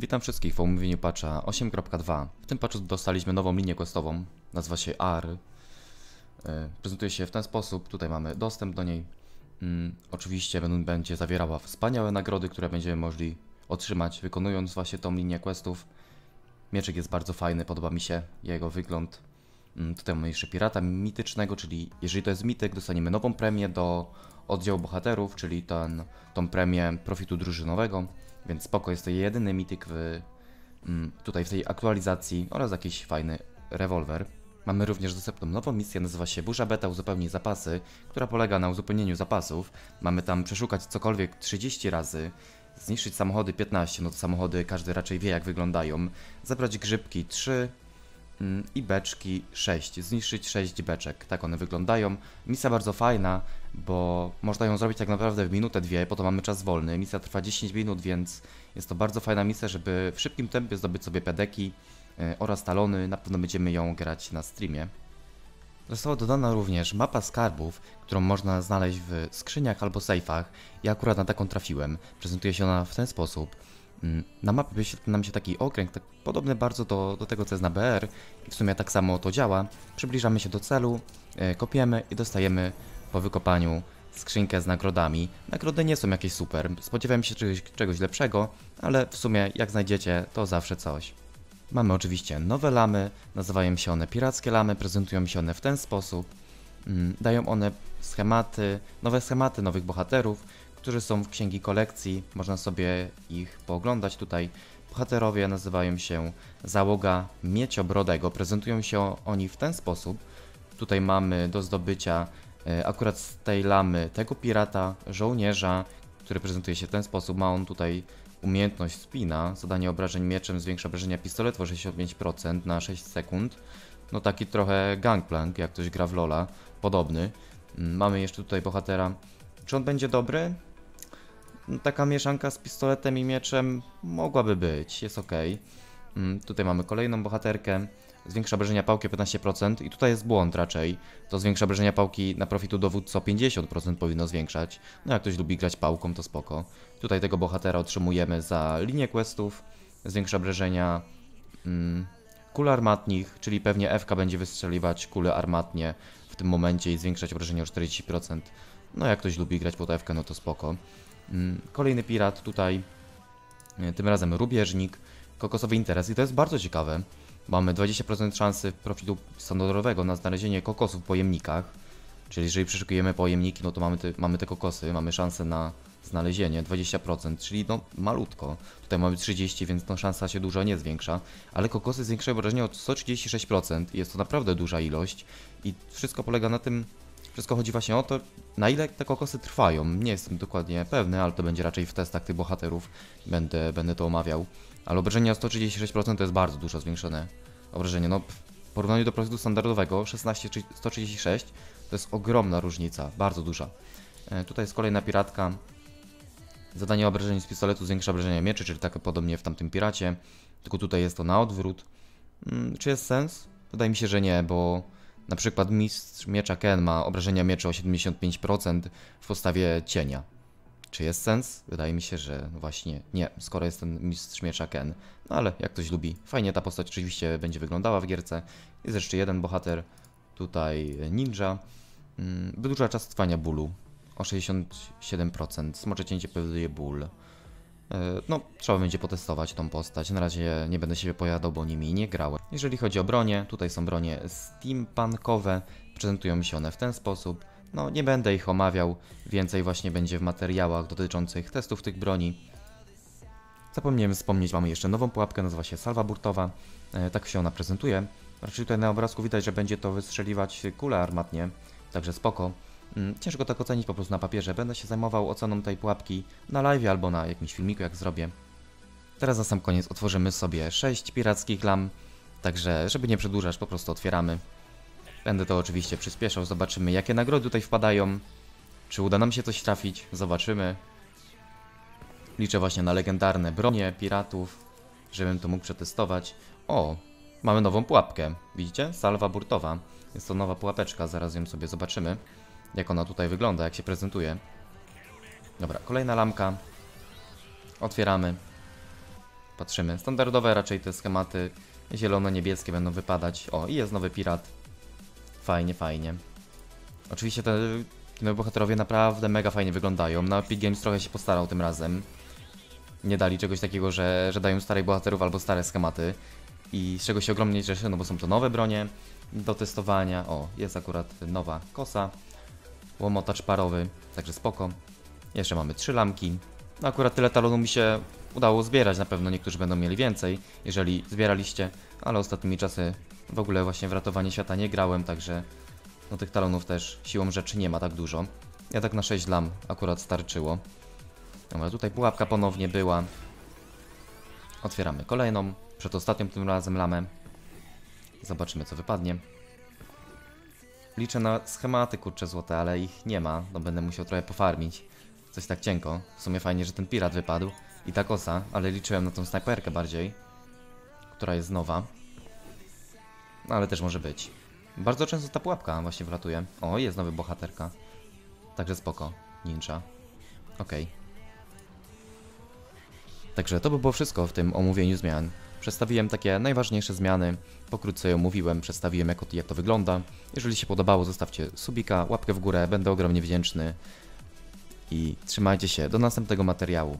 Witam wszystkich w omówieniu patcha 8.2. W tym patchu dostaliśmy nową linię questową, nazywa się AR. E, Prezentuje się w ten sposób, tutaj mamy dostęp do niej. Mm, Oczywiście będzie zawierała wspaniałe nagrody, które będziemy mogli otrzymać wykonując właśnie tą linię questów. Mieczek jest bardzo fajny, podoba mi się jego wygląd. Mm, Tutaj mamy jeszcze pirata mitycznego, czyli jeżeli to jest mityk, dostaniemy nową premię do oddziału bohaterów, czyli ten, tą premię profitu drużynowego, więc spoko, jest to jedyny mityk w, mm, tutaj w tej aktualizacji oraz jakiś fajny rewolwer. Mamy również dostępną nową misję, nazywa się Burza Beta Uzupełnij Zapasy, która polega na uzupełnieniu zapasów. Mamy tam przeszukać cokolwiek 30 razy, zniszczyć samochody 15, no to samochody każdy raczej wie jak wyglądają, zebrać grzybki 3, Mm, i beczki 6. Zniszczyć 6 beczek. Tak one wyglądają. Misja bardzo fajna, bo można ją zrobić tak naprawdę w minutę, dwie, po to mamy czas wolny. Misja trwa 10 minut, więc jest to bardzo fajna misja, żeby w szybkim tempie zdobyć sobie pedeki y, oraz talony. Na pewno będziemy ją grać na streamie. Została dodana również mapa skarbów, którą można znaleźć w skrzyniach albo sejfach. Ja akurat na taką trafiłem. Prezentuje się ona w ten sposób. Mm, Na mapie wyświetla nam się taki okręg, tak podobny bardzo do, do tego, co jest na BR. I w sumie tak samo to działa. Przybliżamy się do celu, e, kopiemy i dostajemy po wykopaniu skrzynkę z nagrodami. Nagrody nie są jakieś super, spodziewałem się czegoś, czegoś lepszego, ale w sumie jak znajdziecie, to zawsze coś. Mamy oczywiście nowe lamy, nazywają się one pirackie lamy, prezentują się one w ten sposób. Mm, Dają one schematy, nowe schematy nowych bohaterów, którzy są w księgi kolekcji. Można sobie ich pooglądać tutaj. Bohaterowie nazywają się Załoga Mieciobrodego. Prezentują się oni w ten sposób. Tutaj mamy do zdobycia e, akurat z tej lamy tego pirata, żołnierza, który prezentuje się w ten sposób. Ma on tutaj umiejętność spina. Zadanie obrażeń mieczem zwiększa obrażenia pistoletu o 65% na 6 sekund. No taki trochę gangplank, jak ktoś gra w Lola, podobny. Mm, Mamy jeszcze tutaj bohatera. Czy on będzie dobry? Taka mieszanka z pistoletem i mieczem mogłaby być, jest ok. Tutaj mamy kolejną bohaterkę. Zwiększa obrażenia pałki o 15% i tutaj jest błąd raczej. To zwiększa obrażenia pałki na profitu dowódcy o 50% powinno zwiększać. No jak ktoś lubi grać pałką to spoko. Tutaj tego bohatera otrzymujemy za linię questów. Zwiększa obrażenia mm, kul armatnich, czyli pewnie FK będzie wystrzeliwać kule armatnie w tym momencie i zwiększać obrażenia o 40%. No jak ktoś lubi grać pod FK, no to spoko. Mm, Kolejny pirat tutaj, e, tym razem rubieżnik, kokosowy interes i to jest bardzo ciekawe. Mamy 20% szansy profitu standardowego na znalezienie kokosów w pojemnikach, czyli jeżeli przeszukujemy pojemniki, no to mamy te, mamy te kokosy, mamy szansę na znalezienie 20%, czyli no malutko. Tutaj mamy 30, więc no szansa się dużo nie zwiększa, ale kokosy zwiększają wrażenie o 136% i jest to naprawdę duża ilość i wszystko polega na tym, wszystko chodzi właśnie o to, na ile te kokosy trwają. Nie jestem dokładnie pewny, ale to będzie raczej w testach tych bohaterów. Będę, będę to omawiał. Ale obrażenie o 136% to jest bardzo dużo zwiększone obrażenie. No, w porównaniu do profitu standardowego 16 czy 136 to jest ogromna różnica, bardzo duża. E, tutaj jest kolejna piratka. Zadanie obrażeń z pistoletu zwiększa obrażenia mieczy, czyli tak podobnie w tamtym piracie. Tylko tutaj jest to na odwrót. Mm, czy jest sens? Wydaje mi się, że nie, bo na przykład mistrz miecza Ken ma obrażenia miecza o 75% w postawie cienia. Czy jest sens? Wydaje mi się, że właśnie nie, skoro jest ten mistrz miecza Ken. No ale jak ktoś lubi. Fajnie ta postać oczywiście będzie wyglądała w gierce. Jest jeszcze jeden bohater, tutaj ninja. Mm, Wydłuża czas trwania bólu o 67%. Smocze cięcie powoduje ból. E, No, trzeba będzie potestować tą postać. Na razie nie będę się wypowiadał, bo nimi nie grałem. Jeżeli chodzi o bronie, tutaj są bronie steampunkowe. Prezentują mi się one w ten sposób. No, nie będę ich omawiał. Więcej właśnie będzie w materiałach dotyczących testów tych broni. Zapomniałem wspomnieć, mamy jeszcze nową pułapkę, nazywa się salwa burtowa. E, tak się ona prezentuje. Raczej tutaj na obrazku widać, że będzie to wystrzeliwać kule armatnie, także spoko. Mm, Ciężko tak ocenić po prostu na papierze. Będę się zajmował oceną tej pułapki na live albo na jakimś filmiku, jak zrobię. Teraz na sam koniec otworzymy sobie 6 pirackich lam, także żeby nie przedłużać, po prostu otwieramy. Będę to oczywiście przyspieszał, zobaczymy jakie nagrody tutaj wpadają. Czy uda nam się coś trafić? Zobaczymy. Liczę właśnie na legendarne bronie piratów, żebym to mógł przetestować. O, mamy nową pułapkę. Widzicie? Salwa burtowa. Jest to nowa pułapeczka, zaraz ją sobie zobaczymy. Jak ona tutaj wygląda, jak się prezentuje. Dobra, kolejna lampka. Otwieramy. patrzymy. Standardowe raczej te schematy zielono-niebieskie będą wypadać. O, i jest nowy pirat. Fajnie, fajnie. Oczywiście te nowi bohaterowie naprawdę mega fajnie wyglądają. Na Epic Games trochę się postarał tym razem. Nie dali czegoś takiego, że, że dają starych bohaterów albo stare schematy. I z czego się ogromnie cieszę, no bo są to nowe bronie do testowania. O, jest akurat nowa kosa. Łomotacz parowy, także spoko. Jeszcze mamy trzy lamki. No akurat tyle talonu mi się udało zbierać, na pewno niektórzy będą mieli więcej, jeżeli zbieraliście, ale ostatnimi czasy w ogóle właśnie w ratowanie świata nie grałem, także no tych talonów też siłą rzeczy nie ma tak dużo. Ja tak na 6 lam akurat starczyło. Dobra, tutaj pułapka ponownie była. Otwieramy kolejną, przed ostatnią tym razem lamę. Zobaczymy co wypadnie. Liczę na schematy kurcze złote, ale ich nie ma, no będę musiał trochę pofarmić. Coś tak cienko. W sumie fajnie, że ten pirat wypadł i ta kosa, ale liczyłem na tą snajperkę bardziej, która jest nowa. No ale też może być. Bardzo często ta pułapka właśnie wlatuje. O, jest nowy bohaterka. Także spoko. Ninja. Okej. Także to by było wszystko w tym omówieniu zmian. Przedstawiłem takie najważniejsze zmiany, pokrótce je omówiłem, przedstawiłem jak, jak to wygląda. Jeżeli się podobało, zostawcie subika, łapkę w górę, będę ogromnie wdzięczny. I trzymajcie się, do następnego materiału.